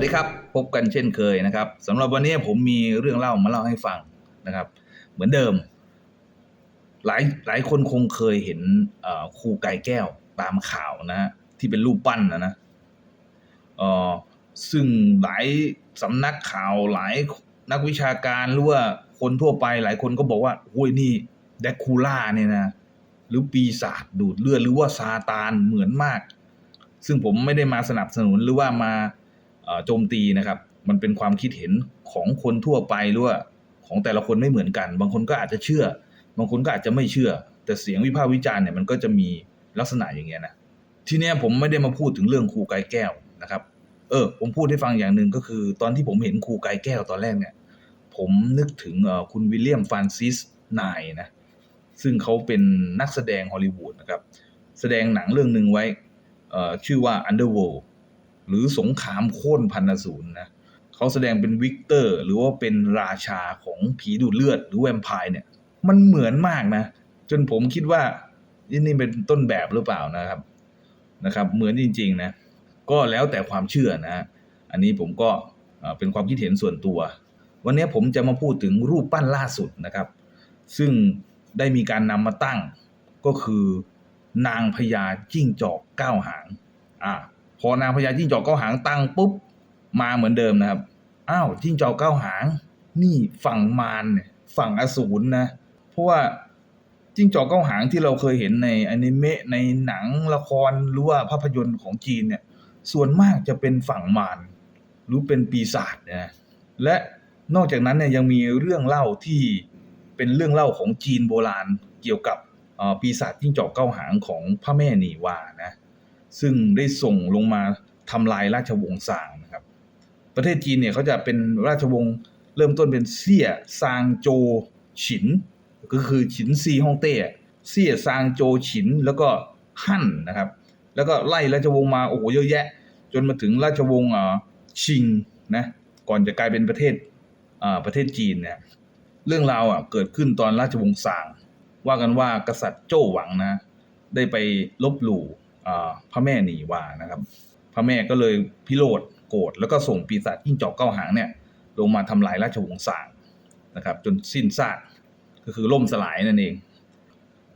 วัสดีครับ พบกันเช่นเคยนะครับสำหรับวันนี้ผมมีเรื่องเล่ามาเล่าให้ฟังนะครับ เหมือนเดิม หลายหลายคนคงเคยเห็นครูไก่แก้วตามข่าวนะที่เป็นรูปปั้นนะนะอ่อซึ่งหลายสำนักข่าวหลายนักวิชาการหรือว่าคนทั่วไปหลายคนก็บอกว่าโอ้ยนี่แดกคูล่าเนี่ยนะหรือปีศาจดูดเลือดหรือว่าซาตานเหมือนมาก ซึ่งผมไม่ได้มาสนับสนุนหรือว่ามา โจมตีนะครับ มันเป็นความคิดเห็นของคนทั่วไปหรือว่าของแต่ละคนไม่เหมือนกัน บางคนก็อาจจะเชื่อ บางคนก็อาจจะไม่เชื่อ แต่เสียงวิพากษ์วิจารณ์เนี่ยมันก็จะมีลักษณะอย่างเงี้ยนะทีเนี้ยผมไม่ได้มาพูดถึงเรื่องครูกายแก้วนะครับ เออ ผมพูดให้ฟังอย่างหนึ่งก็คือ ตอนที่ผมเห็นครูกายแก้วตอนแรกเนี่ย ผมนึกถึงคุณวิลเลียมฟรานซิสไนายนะซึ่งเขาเป็นนักแสดงฮอลลีวูดนะครับ แสดงหนังเรื่องหนึ่งไว้ชื่อว่า Underworld หรือสงครามโค่นพันศูนย์นะเขาแสดงเป็นวิกเตอร์ หรือว่าเป็นราชาของผีดูดเลือดหรือแวมไพร์เนี่ย มันเหมือนมากนะ จนผมคิดว่านี่เป็นต้นแบบหรือเปล่านะครับนะครับ เหมือนจริง ๆ นะ ก็แล้วแต่ความเชื่อนะอันนี้ผมก็เอ่อเป็นความคิดเห็นส่วนตัว วันนี้ผมจะมาพูดถึงรูปปั้นล่าสุดนะครับ ซึ่งได้มีการนำมาตั้งก็คือนางพญาจิ้งจอกเก้าหาง อ่า พอนางพญาจิ้งจอกเก้าหางตั้งปุ๊บมาเหมือนเดิมนะครับ อ้าวจิ้งจอกเก้าหาง นี่ฝั่งมารเนี่ยฝั่งอสูรนะ เพราะว่าจิ้งจอกเก้าหางที่เราเคยเห็นในอนิเมะในหนังละครหรือว่าภาพยนตร์ของจีนเนี่ย ส่วนมากจะเป็นฝั่งมารหรือเป็นปีศาจนะและนอกจากนั้นเนี่ยยังมีเรื่องเล่าที่เป็นเรื่องเล่าของจีนโบราณเกี่ยวกับปีศาจจิ้งจอกเก้าหางของพระแม่หนีวานะ ซึ่งได้ส่งลงมาทำลายราชวงศ์ซางนะครับ ประเทศจีนเนี่ยเขาจะเป็นราชวงศ์เริ่มต้นเป็นเซี่ยซางโจฉิน ก็คือฉินซีฮ่องเต้เซี่ยซางโจฉินแล้วก็ฮั่นนะครับ แล้วก็ไล่ราชวงศ์มาโอ้โหเยอะแยะ จนมาถึงราชวงศ์อ่อชิงนะก่อนจะกลายเป็นประเทศอ่อประเทศจีนเนี่ยเรื่องราวอะเกิดขึ้นตอนราชวงศ์ซาง ว่ากันว่ากษัตริย์โจ้หวังนะ ได้ไปลบหลู่ พระแม่หนีวานะครับ พระแม่ก็เลยพิโรธโกรธแล้วก็ส่งปีศาจจิ้งจอกเก้าหางเนี่ย ลงมาทำลายราชวงศ์ซางนะครับ จนสิ้นซากก็คือล่มสลายนั่นเอง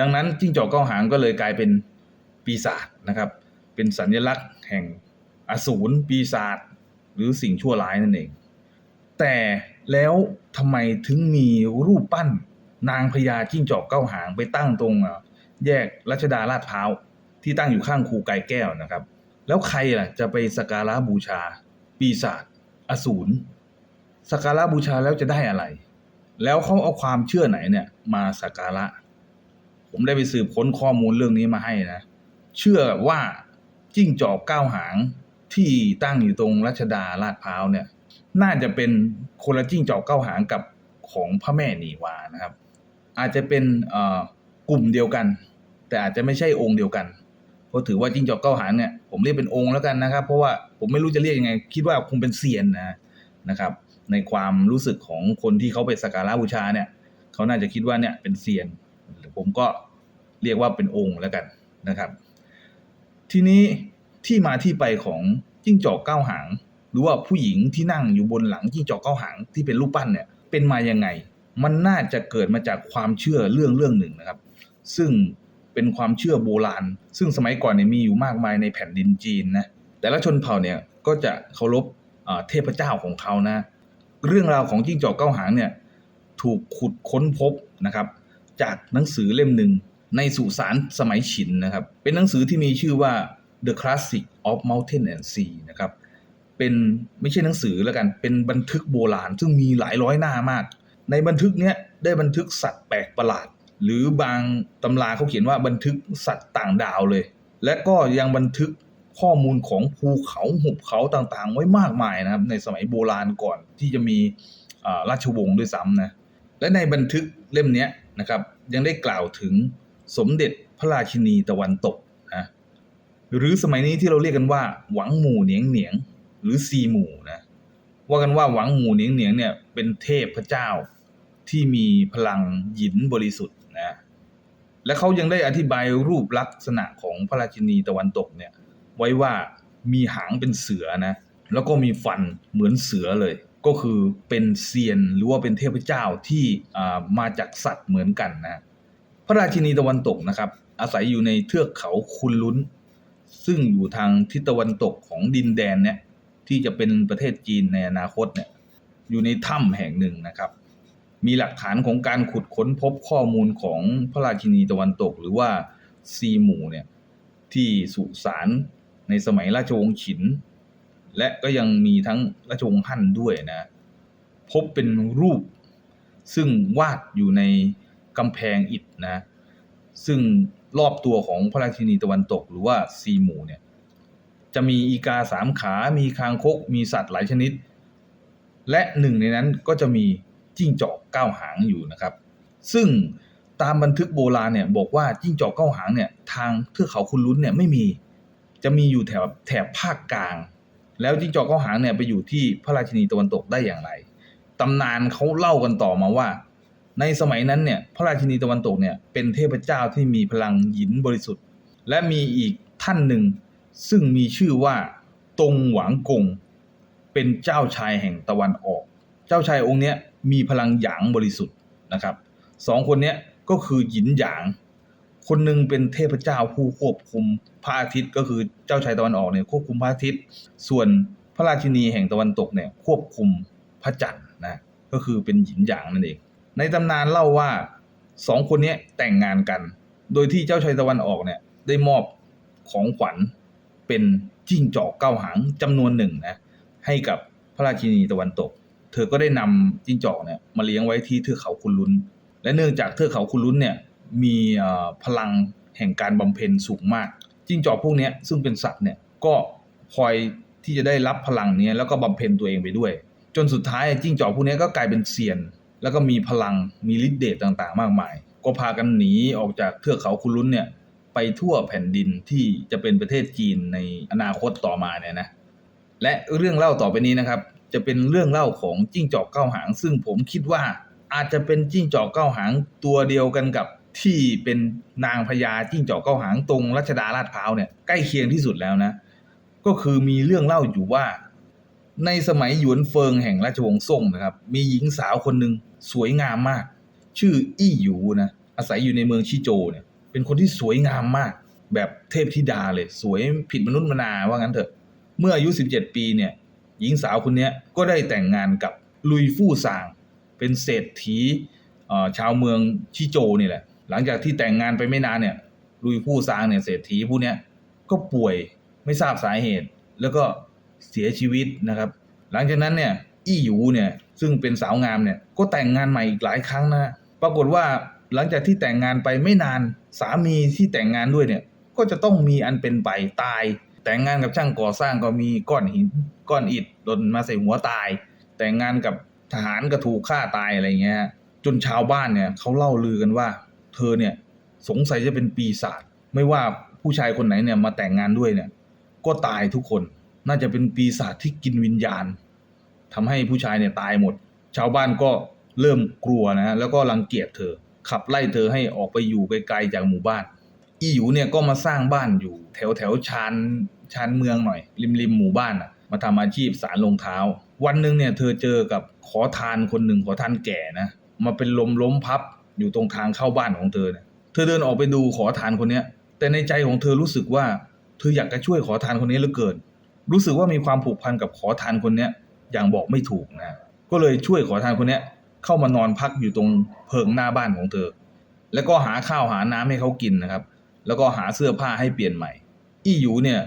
ดังนั้นจิ้งจอกเก้าหางก็เลยกลายเป็นปีศาจนะครับ เป็นสัญลักษณ์แห่งอสูรปีศาจหรือสิ่งชั่วร้ายนั่นเอง แต่แล้วทำไมถึงมีรูปปั้น นางพญาจิ้งจอกเก้าหางไปตั้งตรงแยกรัชดาลาดพร้าว ที่ตั้งอยู่ข้างครูไก่แก้วนะครับ แล้วใครล่ะจะไปสักการะบูชา ปีศาจอสูรสักการะบูชาแล้วจะได้อะไร แล้วเขาเอาความเชื่อไหนเนี่ย มาสักการะ ผมได้ไปสืบค้นข้อมูลเรื่องนี้มาให้นะ เชื่อว่าจิ้งจอกเก้าหางที่ตั้งอยู่ตรงรัชดาลาดพร้าวเนี่ย น่าจะเป็นคนละจิ้งจอกเก้าหางกับของพระแม่นีวานะครับ อาจจะเป็นกลุ่มเดียวกัน แต่อาจจะไม่ใช่องค์เดียวกัน เพราะถือว่าจิ้งจอกเก้าหางเนี่ยผมเรียกเป็นองค์แล้วกันนะครับ เพราะว่าผมไม่รู้จะเรียกยังไง คิดว่าคงเป็นเซียนนะนะครับ ในความรู้สึกของคนที่เขาไปสักการะบูชาเนี่ยเขาน่าจะคิดว่าเนี่ยเป็นเซียนผมก็เรียกว่าเป็นองค์แล้วกันนะครับ ทีนี้ที่มาที่ไปของจิ้งจอกเก้าหาง หรือว่าผู้หญิงที่นั่งอยู่บนหลังจิ้งจอกเก้าหางที่เป็นรูปปั้นเนี่ยเป็นมายังไง มันน่าจะเกิดมาจากความเชื่อเรื่องเรื่องหนึ่งนะครับ ซึ่ง เป็นความเชื่อโบราณ ซึ่งสมัยก่อนเนี่ยมีอยู่มากมายในแผ่นดินจีนนะแต่ละชนเผ่าเนี่ยก็จะเคารพเทพเจ้าของเขานะ เรื่องราวของจิ้งจอกเก้าหางเนี่ยถูกขุดค้นพบนะครับ จากหนังสือเล่มหนึ่งในสุสานสมัยฉินนะครับ เป็นหนังสือที่มีชื่อว่า The Classic of Mountain and Sea นะครับเป็นไม่ใช่หนังสือแล้วกันเป็นบันทึกโบราณซึ่งมีหลายร้อยหน้ามาก ในบันทึกเนี้ยได้บันทึกสัตว์แปลกประหลาด หรือบางตำราเขาเขียนว่าบันทึกสัตว์ต่างดาวเลย และก็ยังบันทึกข้อมูลของภูเขาหุบเขาต่างๆ ไว้มากมายนะครับ ในสมัยโบราณก่อนที่จะมีราชวงศ์ด้วยซ้ำนะและในบันทึกเล่มนี้นะครับยังได้กล่าวถึงสมเด็จพระราชินีตะวันตกนะหรือสมัยนี้ที่เราเรียกกันว่า หวังหมู่เหนียงเหนียงหรือซีหมู่นะว่ากันว่าหวังหมู่เหนียงเหนียงเนี่ยเป็นเทพพระเจ้าที่มีพลังหยินบริสุทธิ์ นะและเขายังได้อธิบายรูปลักษณะของพระราชินีตะวันตกเนี่ย ไว้ว่ามีหางเป็นเสือนะแล้วก็มีฟันเหมือนเสือเลย ก็คือเป็นเซียนหรือว่าเป็นเทพเจ้าที่มาจากสัตว์เหมือนกันนะพระราชินีตะวันตกนะครับ อาศัยอยู่ในเทือกเขาคุนลุนซึ่งอยู่ทางทิศตะวันตกของดินแดนเนี่ยที่จะเป็นประเทศจีนในอนาคตเนี่ยอยู่ในถ้ำแห่งหนึ่งนะครับ มีหลักฐานของการขุดค้นพบข้อมูลของพระราชินีตะวันตก หรือว่าซีหมู่เนี่ยที่สุสานในสมัยราชวงศ์ฉิน และก็ยังมีทั้งราชวงศ์ฮั่นด้วยนะ พบเป็นรูปซึ่งวาดอยู่ในกำแพงอิฐนะ ซึ่งรอบตัวของพระราชินีตะวันตก หรือว่าซีหมูเนี่ยจะมีอีกาสามขา มีคางคก มีสัตว์หลายชนิด และหนึ่งในนั้นก็จะมี จิ้งจอกเก้าหางอยู่นะครับ ซึ่งตามบันทึกโบราณเนี่ยบอกว่าจิ้งจอกเก้าหางเนี่ยทางเทือกเขาคุณลุ้นเนี่ยไม่มีจะมีอยู่แถบแถบภาคกลาง แล้วจิ้งจอกเก้าหางเนี่ยไปอยู่ที่พระราชินีตะวันตกได้อย่างไรตำนานเขาเล่ากันต่อมาว่า ในสมัยนั้นเนี่ยพระราชินีตะวันตกเนี่ยเป็นเทพเจ้าที่มีพลังหยินบริสุทธิ์ และมีอีกท่านหนึ่ง ซึ่งมีชื่อว่าตงหวังกงเป็นเจ้าชายแห่งตะวันออก เจ้าชายองค์เนี้ย มีพลังหยางบริสุทธิ์นะครับสองคนนี้ก็คือหยินหยาง คนหนึ่งเป็นเทพเจ้าผู้ควบคุมพระอาทิตย์ก็คือเจ้าชายตะวันออกเนี่ยควบคุมพระอาทิตย์ ส่วนพระราชินีแห่งตะวันตกเนี่ยควบคุมพระจันทร์นะก็คือเป็นหยินหยางนั่นเอง ในตำนานเล่าว่าสองคนนี้แต่งงานกัน โดยที่เจ้าชายตะวันออกเนี่ยได้มอบของขวัญเป็นจิ้งจอกเก้าหางจำนวนหนึ่งนะให้กับพระราชินีตะวันตก เธอก็ได้นำจิ้งจอกเนี่ยมาเลี้ยงไว้ที่เทือกเขาคุนลุนและเนื่องจากเทือกเขาคุนลุนเนี่ยมีพลังแห่งการบำเพ็ญสูงมาก จิ้งจอกพวกนี้ซึ่งเป็นสัตว์เนี่ยก็คอยที่จะได้รับพลังเนี้ยแล้วก็บำเพ็ญตัวเองไปด้วย จนสุดท้ายจิ้งจอกพวกนี้ก็กลายเป็นเซียน แล้วก็มีพลังมีฤทธิ์เดชต่างๆ มากมาย ก็พากันหนีออกจากเทือกเขาคุนลุนเนี่ยไปทั่วแผ่นดินที่จะเป็นประเทศจีนในอนาคตต่อมาเนี่ยนะและเรื่องเล่าต่อไปนี้นะครับ จะเป็นเรื่องเล่าของจิ้งจอกเก้าหาง ซึ่งผมคิดว่าอาจจะเป็นจิ้งจอกเก้าหางตัวเดียวกันกับที่เป็นนางพญาจิ้งจอกเก้าหางตรงรัชดาลาดพร้าวเนี่ยใกล้เคียงที่สุดแล้วนะ ก็คือมีเรื่องเล่าอยู่ว่า ในสมัยหยวนเฟิงแห่งราชวงศ์ซ่งนะครับ มีหญิงสาวคนหนึ่งสวยงามมาก ชื่ออี้หยูนะอาศัยอยู่ในเมืองชิโจเนี่ย เป็นคนที่สวยงามมาก แบบเทพธิดาเลย สวยผิดมนุษย์มนาว่างั้นเถอะ เมื่ออายุ 17 ปีเนี่ย หญิงสาวคนนี้ก็ได้แต่งงานกับลุยฟู่ซาง เป็นเศรษฐีชาวเมืองชิโจนี่แหละ หลังจากที่แต่งงานไปไม่นานเนี่ยลุยฟู่ซางเนี่ยเศรษฐีผู้นี้ก็ป่วยไม่ทราบสาเหตุ แล้วก็เสียชีวิตนะครับ หลังจากนั้นเนี่ยอี้หยูเนี่ยซึ่งเป็นสาวงามเนี่ยก็แต่งงานใหม่อีกหลายครั้งนะปรากฏว่าหลังจากที่แต่งงานไปไม่นานสามีที่แต่งงานด้วยเนี่ยก็จะต้องมีอันเป็นไปตาย แต่งงานกับช่างก่อสร้างก็มีก้อนหินก้อนอิฐหล่นมาใส่หัวตาย แต่งงานกับทหารก็ถูกฆ่าตายอะไรเงี้ยจนชาวบ้านเนี่ยเขาเล่าลือกันว่า เธอเนี่ยสงสัยจะเป็นปีศาจไม่ว่าผู้ชายคนไหนเนี่ยมาแต่งงานด้วยเนี่ย ก็ตายทุกคนน่าจะเป็นปีศาจที่กินวิญญาณทำให้ผู้ชายเนี่ยตายหมด ชาวบ้านก็เริ่มกลัวนะฮะแล้วก็รังเกียจเธอ ขับไล่เธอให้ออกไปอยู่ไกลๆจากหมู่บ้าน อีหยูเนี่ยก็มาสร้างบ้านอยู่แถวแถวชานชานเมืองหน่อย ริมริมหมู่บ้านอะมาทำอาชีพสารรองเท้า วันหนึ่งเนี่ยเธอเจอกับขอทานคนหนึ่งขอทานแก่นะมาเป็นลมล้มพับอยู่ตรงทางเข้าบ้านของเธอเนี่ยเธอเดินออกไปดูขอทานคนเนี้ย แต่ในใจของเธอรู้สึกว่าเธออยากจะช่วยขอทานคนนี้เหลือเกิน รู้สึกว่ามีความผูกพันกับขอทานคนเนี้ยอย่างบอกไม่ถูกนะก็เลยช่วยขอทานคนเนี้ยเข้ามานอนพักอยู่ตรงเพิงหน้าบ้านของเธอ แล้วก็หาข้าวหาน้ำให้เขากินนะครับ แล้วก็หาเสื้อผ้าให้เปลี่ยนใหม่ อี้หยูเนี่ย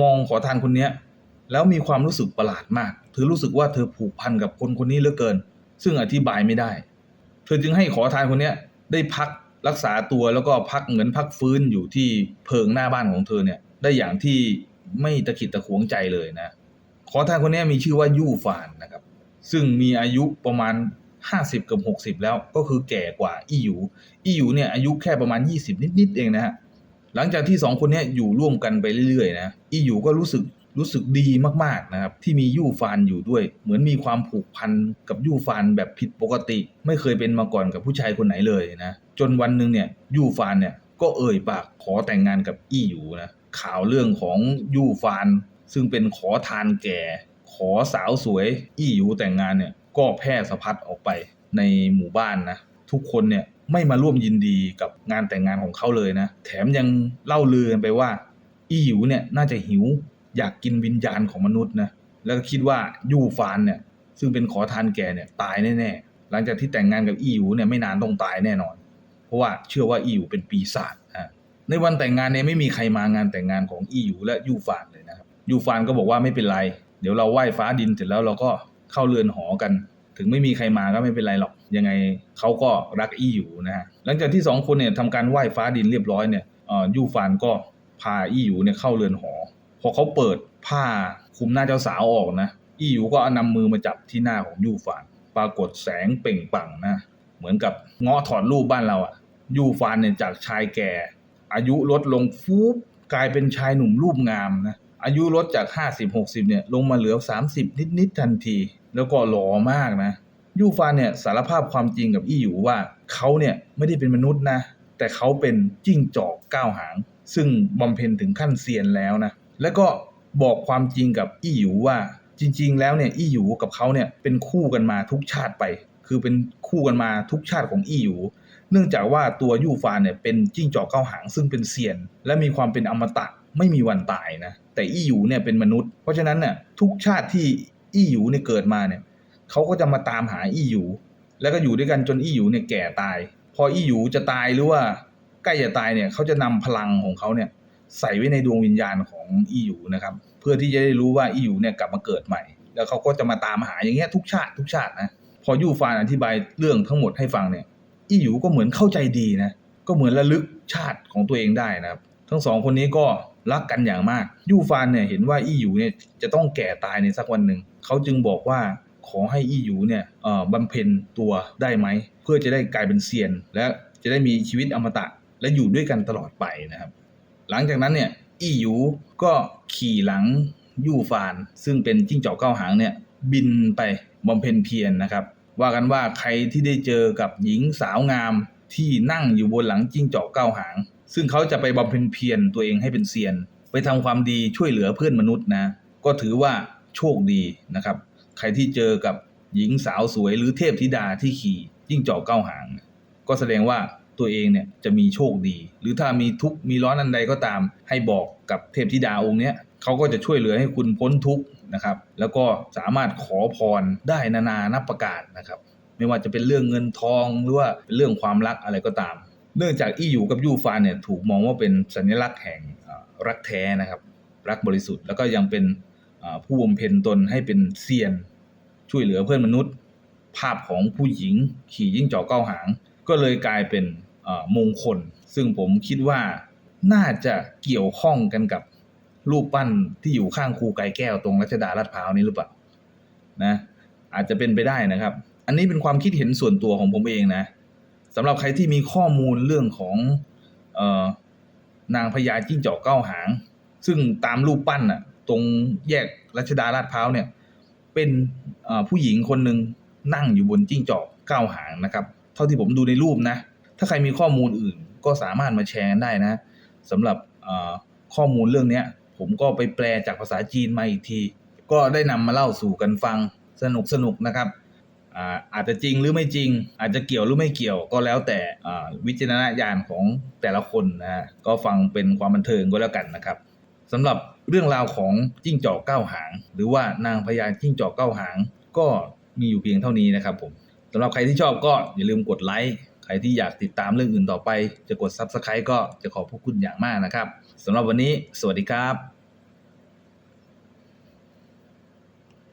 มองขอทานคนเนี้ยแล้วมีความรู้สึกประหลาดมาก เธอรู้สึกว่าเธอผูกพันกับคนคนนี้เหลือเกิน ซึ่งอธิบายไม่ได้ เธอจึงให้ขอทานคนเนี้ยได้พักรักษาตัวแล้วก็พักเหมือนพักฟื้นอยู่ที่เพิงหน้าบ้านของเธอเนี่ยได้อย่างที่ไม่ตะขิดตะขวงใจเลยนะ ขอทานคนนี้มีชื่อว่ายู่ฟานนะครับ ซึ่งมีอายุประมาณ 50กับ60แล้วก็คือแก่กว่าอี้หยูอี้หยูเนี่ยอายุแค่ประมาณ20นิดๆเองนะฮะหลังจากที่สองคนนี้อยู่ร่วมกันไปเรื่อยๆนะอี้หยูก็รู้สึกรู้สึกดีมากๆนะครับ ที่มียู่ฟานอยู่ด้วย เหมือนมีความผูกพันกับยู่ฟานแบบผิดปกติ ไม่เคยเป็นมาก่อนกับผู้ชายคนไหนเลยนะจนวันหนึ่งเนี่ยยู่ฟานเนี่ยก็เอ่ยปากขอแต่งงานกับอี้หยูนะข่าวเรื่องของยู่ฟาน ซึ่งเป็นขอทานแก่ ขอสาวสวยอี้หยูแต่งงานเนี่ย ก็แพร่สะพัดออกไปในหมู่บ้านนะ ทุกคนเนี่ยไม่มาร่วมยินดีกับงานแต่งงานของเขาเลยนะ แถมยังเล่าลือกันไปว่า อีหยูเนี่ยน่าจะหิวอยากกินวิญญาณของมนุษย์นะแล้วก็คิดว่ายู่ฟานเนี่ยซึ่งเป็นขอทานแก่เนี่ยตายแน่ๆหลังจากที่แต่งงานกับอีหยูเนี่ยไม่นานต้องตายแน่นอน เพราะว่าเชื่อว่าอีหยูเป็นปีศาจอะในวันแต่งงานเนี่ยไม่มีใครมางานแต่งงานของอีหยูและยู่ฟานเลยนะครับยู่ฟานก็บอกว่าไม่เป็นไร เดี๋ยวเราไหว้ฟ้าดินเสร็จแล้วเราก็ เข้าเรือนหอกัน ถึงไม่มีใครมาก็ไม่เป็นไรหรอก ยังไงเขาก็รักอี้หยูนะฮะหลังจากที่สองคนเนี่ยทำการไหว้ฟ้าดินเรียบร้อยเนี่ยอ่อยู่ฟานก็พาอี้หยูเนี่ยเข้าเรือนหอ พอเขาเปิดผ้าคุมหน้าเจ้าสาวออกนะ อี้หยูก็เอานำมือมาจับที่หน้าของยู่ฟาน ปรากฏแสงเปล่งปลั่งนะ เหมือนกับเงาะถอดรูปบ้านเราอะยู่ฟานเนี่ยจากชายแก่ อายุลดลงฟูบกลายเป็นชายหนุ่มรูปงามนะอายุลดจาก 50-60เนี่ยลงมาเหลือ 30 นิด ๆ ทันที แล้วก็หล่อมากนะ ยูฟานเนี่ยสารภาพความจริงกับอี้หยูว่าเขาเนี่ยไม่ได้เป็นมนุษย์นะ แต่เขาเป็นจิ้งจอกก้าวหาง ซึ่งบำเพ็ญถึงขั้นเซียนแล้วนะ แล้วก็บอกความจริงกับอี้หยูว่าจริง ๆ แล้วเนี่ยอี้หยูกับเขาเนี่ยเป็นคู่กันมาทุกชาติไป คือเป็นคู่กันมาทุกชาติของอี้หยูเนื่องจากว่าตัวยูฟานเนี่ยเป็นจิ้งจอกเก้าหางซึ่งเป็นเซียน และมีความเป็นอมตะไม่มีวันตายนะแต่อี้หยูเนี่ยเป็นมนุษย์ เพราะฉะนั้นเนี่ยทุกชาติที่ อี้หยูเนี่ยเกิดมาเนี่ยเขาก็จะมาตามหาอี้หยูแล้วก็อยู่ด้วยกันจนอี้หยูเนี่ยแก่ตาย พออี้หยูจะตายหรือว่าใกล้จะตายเนี่ยเขาจะนำพลังของเขาเนี่ยใส่ไว้ในดวงวิญญาณของอี้หยูนะครับ เพื่อที่จะได้รู้ว่าอี้หยูเนี่ยกลับมาเกิดใหม่ แล้วเขาก็จะมาตามหาอย่างเงี้ยทุกชาติทุกชาตินะพอยู่ฟานอธิบายเรื่องทั้งหมดให้ฟังเนี่ยอี้หยูก็เหมือนเข้าใจดีนะก็เหมือนระลึกชาติของตัวเองได้นะครับ ทั้งสองคนนี้ก็ รักกันอย่างมาก ยู่ฟานเนี่ยเห็นว่าอี้หยูเนี่ยจะต้องแก่ตายในสักวันหนึ่ง เขาจึงบอกว่าขอให้อี้หยูเนี่ยบำเพ็ญตัวได้ไหม เพื่อจะได้กลายเป็นเซียน และจะได้มีชีวิตอมตะ และอยู่ด้วยกันตลอดไปนะครับ หลังจากนั้นเนี่ยอี้หยูก็ขี่หลังยู่ฟาน ซึ่งเป็นจิ้งจอกเก้าหางเนี่ยบินไปบำเพ็ญเพียรนะครับ ว่ากันว่าใครที่ได้เจอกับหญิงสาวงามที่นั่งอยู่บนหลังจิ้งจอกเก้าหาง ซึ่งเขาจะไปบำเพ็ญเพียรตัวเองให้เป็นเซียน ไปทำความดีช่วยเหลือเพื่อนมนุษย์นะ ก็ถือว่าโชคดีนะครับ ใครที่เจอกับหญิงสาวสวยหรือเทพธิดาที่ขี่จิ้งจอกเก้าหาง ก็แสดงว่าตัวเองเนี่ยจะมีโชคดี หรือถ้ามีทุกข์มีร้อนอันใดก็ตาม ให้บอกกับเทพธิดาองค์เนี้ยเขาก็จะช่วยเหลือให้คุณพ้นทุกข์นะครับ แล้วก็สามารถขอพรได้นานานับประการนะครับ ไม่ว่าจะเป็นเรื่องเงินทองหรือว่าเเรื่องความรักอะไรก็ตาม เนื่องจากอี้หยูกับยูฟานเนี่ยถูกมองว่าเป็นสัญลักษณ์แห่งรักแท้นะครับรักบริสุทธิ์แล้วก็ยังเป็นผู้บำเพ็ญตนให้เป็นเซียน ช่วยเหลือเพื่อนมนุษย์ ภาพของผู้หญิงขี่ยิ่งจอกเก้าหาง ก็เลยกลายเป็นมงคล ซึ่งผมคิดว่าน่าจะเกี่ยวข้องกันกับรูปปั้นที่อยู่ข้างครูไก่แก้วตรงรัชดาลาดพร้าวนี้หรือเปล่านะอาจจะเป็นไปได้นะครับ อันนี้เป็นความคิดเห็นส่วนตัวของผมเองนะ สำหรับใครที่มีข้อมูลเรื่องของออนางพญาจิ้งจอกเก้าหาง ซึ่งตามรูปปั้นน่ะตรงแยกรัชดาลาดพร้าวเนี่ย เป็นผู้หญิงคนหนึ่งนั่งอยู่บนจิ้งจอกเก้าหางนะครับ เท่าที่ผมดูในรูปนะ ถ้าใครมีข้อมูลอื่นก็สามารถมาแชร์กันได้นะสำหรับข้อมูลเรื่องนี้ผมก็ไปแปลจากภาษาจีนมาอีกที ก็ได้นำมาเล่าสู่กันฟังสนุกสนุกนะครับ อาจจะจริงหรือไม่จริง อาจจะเกี่ยวหรือไม่เกี่ยวก็แล้วแต่อาวิจารณญาณของแต่ละคนนะฮะก็ฟังเป็นความบันเทิงก็แล้วกันนะครับสำหรับเรื่องราวของจิ้งจอกเก้าหาง หรือว่านางพญาจิ้งจอกเก้าหาง ก็มีอยู่เพียงเท่านี้นะครับผมสำหรับใครที่ชอบก็อย่าลืมกดไลค์ใครที่อยากติดตามเรื่องอื่นต่อไป จะกด Subscribe ก็จะขอบพระคุณอย่างมากนะครับสำหรับวันนี้ สวัสดีครับ